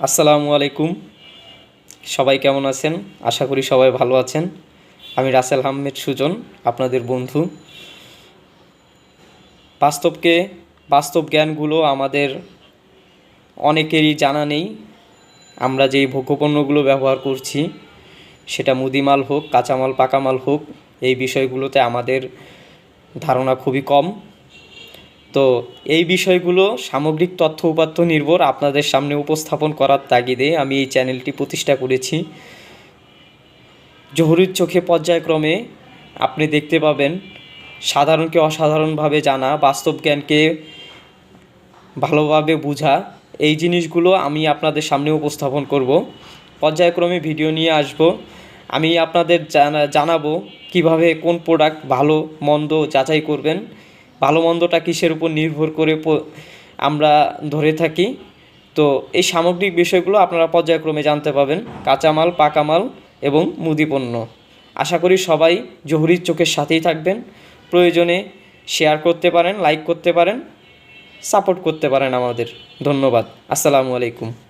আসসালামু আলাইকুম। সবাই কেমন আছেন? আশা করি সবাই ভালো আছেন। আমি রাসেল আহমেদ সুজন, আপনাদের বন্ধু। বাস্তবকে, বাস্তব জ্ঞানগুলো আমাদের অনেকেরই জানা নেই। আমরা যেই ভোগ্যপণ্যগুলো ব্যবহার করছি, সেটা মুদিমাল হোক, কাঁচামাল, পাকামাল হোক, এই বিষয়গুলোতে আমাদের ধারণা খুবই কম। তো এই বিষয়গুলো সামগ্রিক তথ্য উপাত্ত নির্ভর আপনাদের সামনে উপস্থাপন করার তাগিদে আমি এই চ্যানেলটি প্রতিষ্ঠা করেছি। জহুরির চোখে পর্যায়ক্রমে আপনি দেখতে পাবেন, সাধারণকে অসাধারণভাবে জানা, বাস্তব জ্ঞানকে ভালোভাবে বোঝা, এই জিনিসগুলো আমি আপনাদের সামনে উপস্থাপন করব। পর্যায়ক্রমে ভিডিও নিয়ে আসব। আমি আপনাদের জানা, জানাব কীভাবে কোন প্রোডাক্ট ভালো, মন্দ যাচাই করবেন। ভালো মন্দটা কিসের উপর নির্ভর করে আমরা ধরে থাকি। তো এই সামগ্রিক বিষয়গুলো আপনারা পর্যায়ক্রমে জানতে পাবেন। কাঁচামাল, পাকামাল এবং মুদি পণ্য। আশা করি সবাই জহুরির চোখের সাথেই থাকবেন। প্রয়োজনে শেয়ার করতে পারেন লাইক করতে পারেন সাপোর্ট করতে পারেন আমাদের। ধন্যবাদ। আসসালামু আলাইকুম।